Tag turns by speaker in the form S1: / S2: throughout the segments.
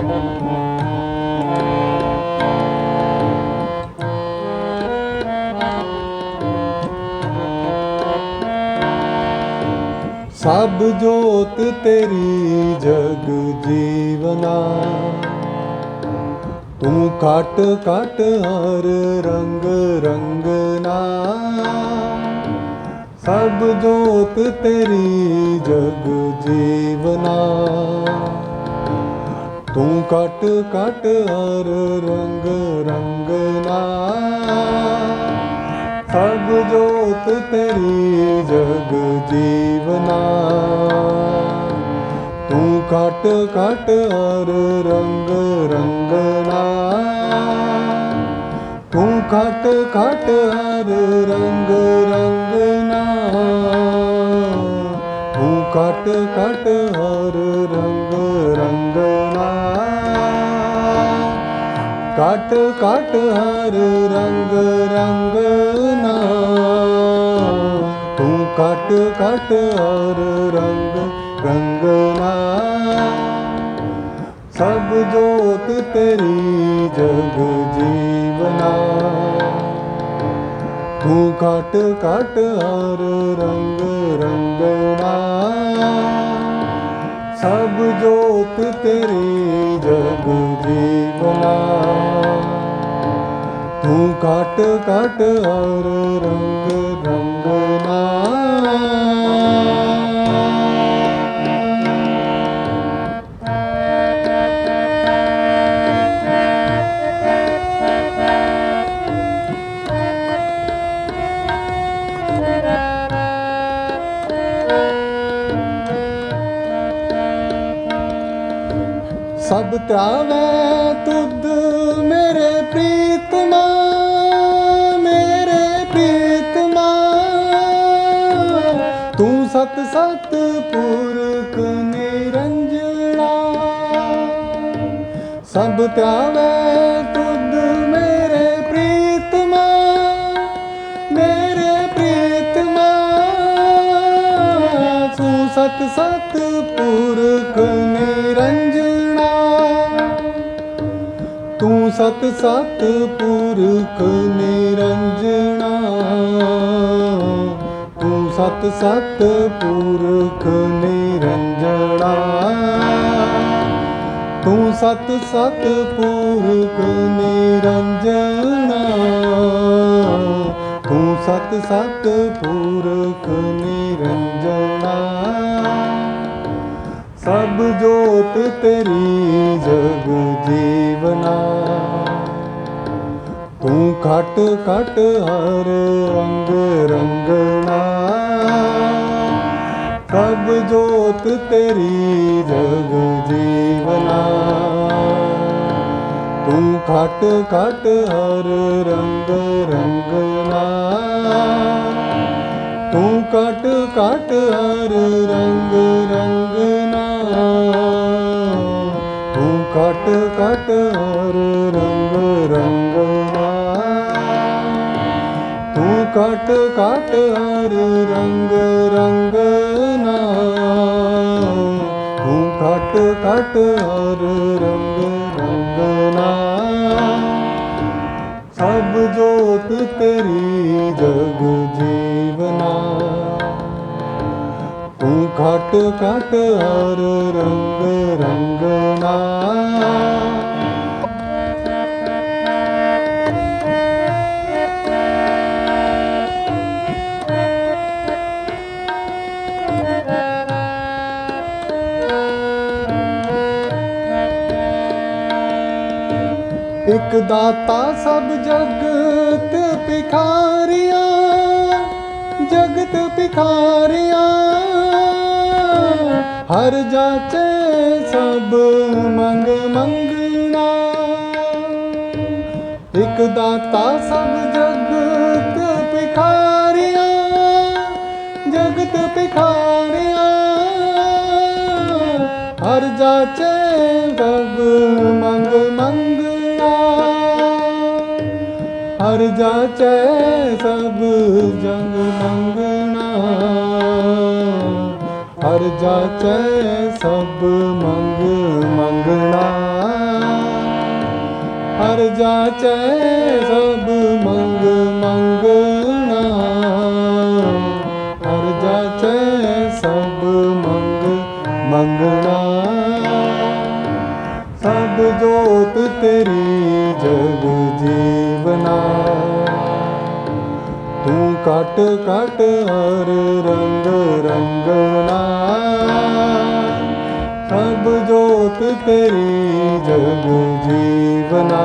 S1: ਸਭ ਜੋਤ ਤੇਰੀ ਜਗ ਜੀਵਨਾ। ਤੂੰ ਕਟ ਕਟ ਹਰ ਰੰਗ ਰੰਗਨਾ। ਸਭ ਜੋਤ ਤੇਰੀ ਜਗ ਜੀਵਨਾ। ਤੂੰ ਕਟ ਕਟ ਹਰ ਰੰਗ ਰੰਗਨਾ ਸਭ ਜੋਤ ਤੇਰੀ ਜਗ ਜੀਵਨਾ। ਤੂੰ ਕਟ ਕਟ ਹਰ ਰੰਗ ਰੰਗਨਾ ਤੂੰ ਕਟ ਕਟ ਹਰ ਰੰਗ ਰੰਗਨਾ ਤੂੰ ਕਟ ਕਟ ਹਰ ਰੰਗ ਰੰਗਨਾ ਕਟ ਕਟ ਹਰ ਰੰਗ ਰੰਗਨਾ ਤੂੰ ਕਟ ਕਟ ਹਰ ਰੰਗ ਰੰਗਨਾ ਸਭ ਜੋਤ ਤੇਰੀ ਜਗ ਜੀਵਨਾ। ਤੂੰ ਕਟ ਕਟ ਹਰ ਰੰਗ ਰੰਗਨਾ ਸਭ ਜੋਤ ਤੇਰੀ ਜਗ ਜੀਵਨਾ। ਤੂੰ ਕਟ ਕਟ ਹਰ ਰੰਗ ਰੰਗਨਾ। ਸਤਪੁਰਖ ਨਿਰੰਜਣਾ, ਸਭ ਧਿਆਵੇ ਤੁਧ ਮੇਰੇ ਪ੍ਰੀਤਮਾ ਮੇਰੇ ਪ੍ਰੀਤਮਾ। ਤੂੰ ਸਤ ਸਤ ਨਿਰੰਜਣਾ, ਤੂੰ ਸਤ ਸਤ ਨੇ ਸਤ ਸਤ ਪੁਰਖ ਨਿਰੰਜਨਾ ਤੂੰ ਸਤ ਸਤ ਪੁਰਖ ਨਿਰੰਜਨਾ ਤੂੰ ਸਤ ਸਤ ਪੁਰਖ ਨਿਰੰਜਨਾ ਸਭ ਜੋਤ ਤੇਰੀ ਜਗ ਜੀਵਨਾ। ਤੂੰ ਖਟ ਖਟ ਹਰ ਰੰਗ ਰੰਗਣਾ। ਸਭ ਜੋਤ ਤੇਰੀ ਜਗ ਜੀਵਨਾ। ਤੂੰ ਖਟ ਖਟ ਹਰ ਰੰਗ ਰੰਗਨਾ। ਤੂੰ ਕਟ ਕਟ ਹਰ ਰੰਗ ਰੰਗਨਾ। ਤੂੰ ਕਟ ਕਟ ਹਰ ਰੰਗ ਰੰਗਨਾ। ਤੂੰ ਕਟ ਕਟ ਹਰ ਰੰਗ ਕਟ ਹਰ ਰੰਗ ਰੰਗਨਾ। ਸਭ ਜੋਤ ਤੇਰੀ ਜਗ ਜੀਵਨਾ। ਤੂੰ ਘਟ ਘਟ ਹਰ ਰੰਗ ਰੰਗਨਾ। ਇੱਕ ਦਾਤਾ ਸਭ ਜਗਤ ਭਿਖਾਰੀਆਂ ਜਗਤ ਭਿਖਾਰੀਆਂ। ਹਰ ਜਾਚੇ ਸਭ ਮੰਗ ਮੰਗਣਾ। ਇਕ ਦਾਤਾ ਸਭ ਜਗਤ ਭਿਖਾਰੀਆਂ ਜਗਤ ਭਿਖਾਰੀਆਂ। ਹਰ ਜਾਚੇ ਸਭ ਜਾਚੈ ਸਭ ਜੰਗ ਮੰਗਣਾ। ਹਰ ਜਾਚੈ ਸਭ ਮੰਗ ਮੰਗਣਾ। ਹਰ ਜਾਚੈ ਸਭ ਮੰਗ ਮੰਗਣਾ। ਹਰ ਜਾਚੈ ਸਭ ਮੰਗ ਮੰਗਣਾ। ਸਭ ਜੋਤ ਤੇਰੀ ਜਗ ਕਟ ਕਟ ਹਰ ਰੰਗ ਰੰਗਣਾ ਸਭ ਜੋਤ ਤੇਰੀ ਜਗ ਜੀਵਨਾ।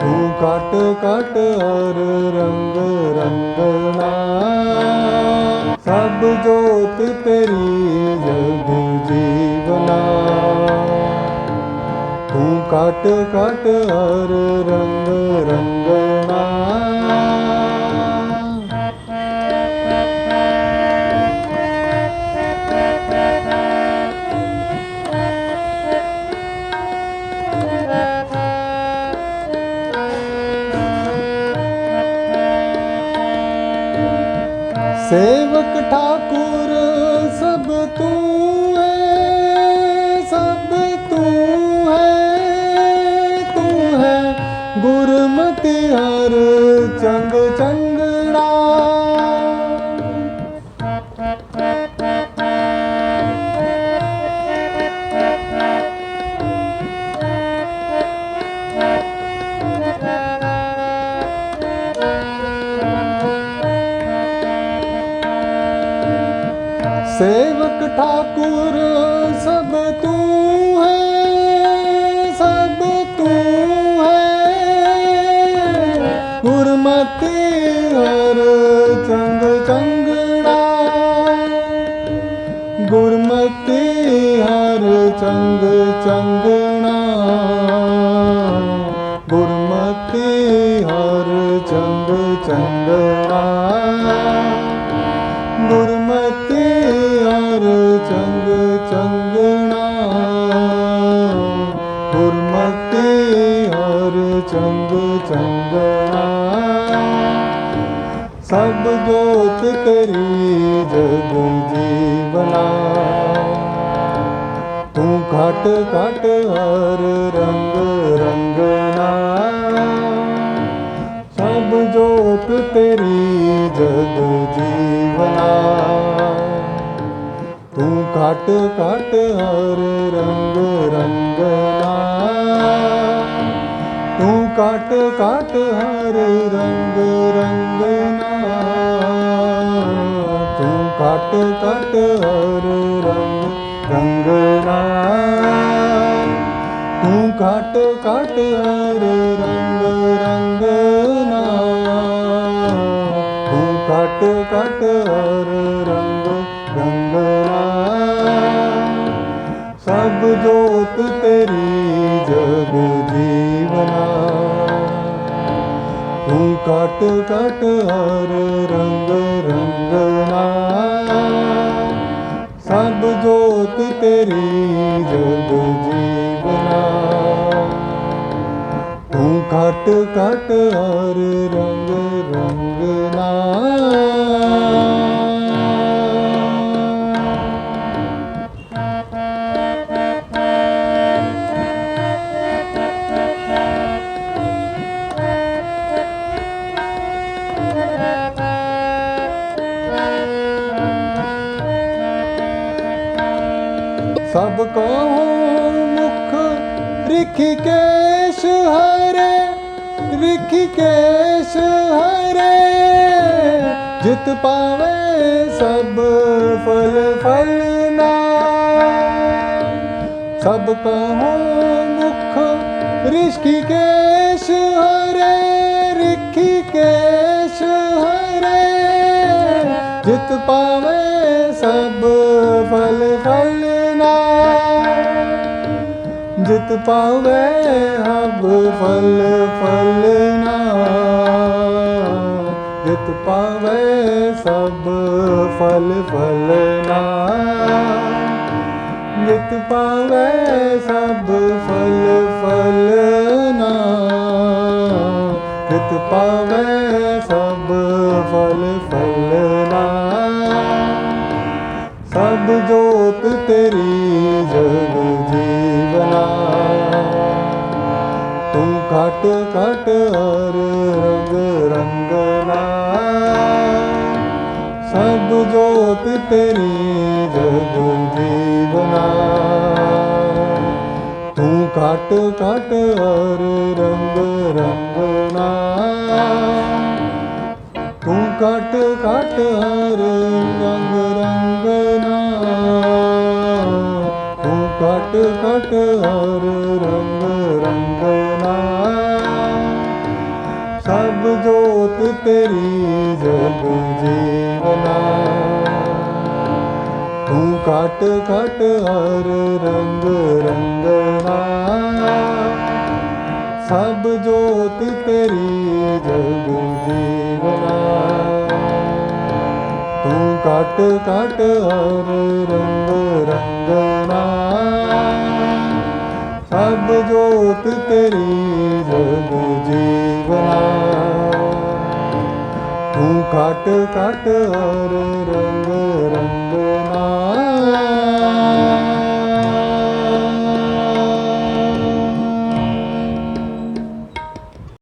S1: ਤੂੰ ਕਟ ਕਟ ਹਰ ਰੰਗ ਰੰਗਣਾ ਸਭ ਜੋਤ ਤੇਰੀ ਜਗ ਜੀਵਨਾ। ਤੂੰ ਕਟ ਕਟ ਹਰ ਰੰਗ ਰੰਗਣਾ ਸੇਵਕ ਠਾਕੁਰ ਸਭ ਤੂੰ ਹੈ ਸਭ ਤੂੰ ਹੈ ਤੂੰ ਹੈ ਗੁਰਮਤਿ ਹਰ ਚੰਗ ਚੰਗ ਸੇਵਕ ਠਾਕੁਰ, ਸਭ ਤੂੰ ਹੈ, ਸਭ ਤੂੰ ਹੈ। ਗੁਰਮਤਿ ਹਰ ਚੰਗ ਚੰਗਣਾ ਗੁਰਮਤਿ ਹਰ ਚੰਗ ਚੰਗਣਾ ਗੁਰਮਤਿ ਹਰ ਚੰਗ ਚੰਗਣਾ ਜਗ ਜੀਵਨਾ। ਤੂੰ ਘਟ ਘਟ ਹਰ ਰੰਗ ਰੰਗਣਾ ਸਭ ਜੋਤ ਤੇਰੀ ਜਗ ਜੀਵਨਾ। ਤੂੰ ਘਟ ਘਟ ਹਰ ਰੰਗ ਰੰਗਨਾ। ਤੂੰ ਘਟ ਘਟ ਹਰ ਰੰਗ ਰੰਗਨਾ। ਤੂੰ ਘਟ ਘਟ ਹਰ ਰੰਗ ਰੰਗਨਾ ਤੂੰ ਘਟ ਘਟ ਹਰ ਰੰਗ ਰੰਗ ਰੰਗਨਾ ਤੂੰ ਘਟ ਘਟ ਹਰ ਰੰਗ ਰੰਗਨਾ ਸਭ ਜੋਤ ਤੇਰੀ ਜਗ ਜੀਵਨਾ ਤੂੰ ਘਟ ਘਟ ਹਰ ਰੰਗ ਰੰਗ ਜੋਤ ਤੇਰੀ ਜਗ ਜੀਵਨਾ। ਤੂੰ ਘਟ ਘਟ ਹਰ ਰੰਗ ਰੰਗਨਾ। ਕੇਸ ਹਰੇ ਜਿਤ ਪਾਵੇ ਸਭ ਫਲ ਫਲਨਾ ਸਭ ਕਹੋ ਮੁਖ ਰਿਸ਼ਿਕੇਸ਼ ਹਰੇ ਰਿਖਿਕੇਸ਼ ਹਰੇ ਜਿਤ ਪਾਵੇ ਸਭ ਫਲ ਫਲਨਾ ਜਿਤ ਪਾਵੇ ਹਬ ਫਲ ਫਲ ਸਭ ਫਲ ਫਲਨਾ। ਜਿਤ ਪਾਵੇ ਸਭ ਫਲ ਫਲਨਾ। ਨਿਤ ਪਾਵੇ ਸਭ ਫਲ ਫਲਨਾ। ਸਭ ਜੋਤ ਤੇਰੀ ਜਗ ਜੀਵਨਾ। ਘਟ ਘਟ ਹਰ ਰੰਗ ਰੰਗਨਾ। ਜੋਤ ਤੇਰੀ ਜਗ ਜੀਵਨਾ। ਤੂੰ ਘਟ ਘਟ ਹਰ ਰੰਗ ਰੰਗਨਾ। ਤੂੰ ਘਟ ਘਟ ਹਰ ਰੰਗ ਰੰਗਨਾ। ਤੂੰ ਘਟ ਘਟ ਹਰ ਰੰਗ ਰੰਗਨਾ। ਸਭ ਜੋਤ ਤੇਰੀ ਜਗ ਜੀਵਨਾ। ਘਟ ਘਟ ਹਰ ਰੰਗ ਰੰਗਣਾ। ਸਭ ਜੋਤ ਤੇਰੀ ਜਗ ਜੀਵਨਾ। ਤੂੰ ਘਟ ਘਟ ਹਰ ਰੰਗ ਰੰਗਣਾ। ਸਭ ਜੋਤ ਤੇਰੀ ਜਗ ਜੀਵਨਾ। ਤੂੰ ਘਟ ਘਟ ਹਰ ਰੰਗ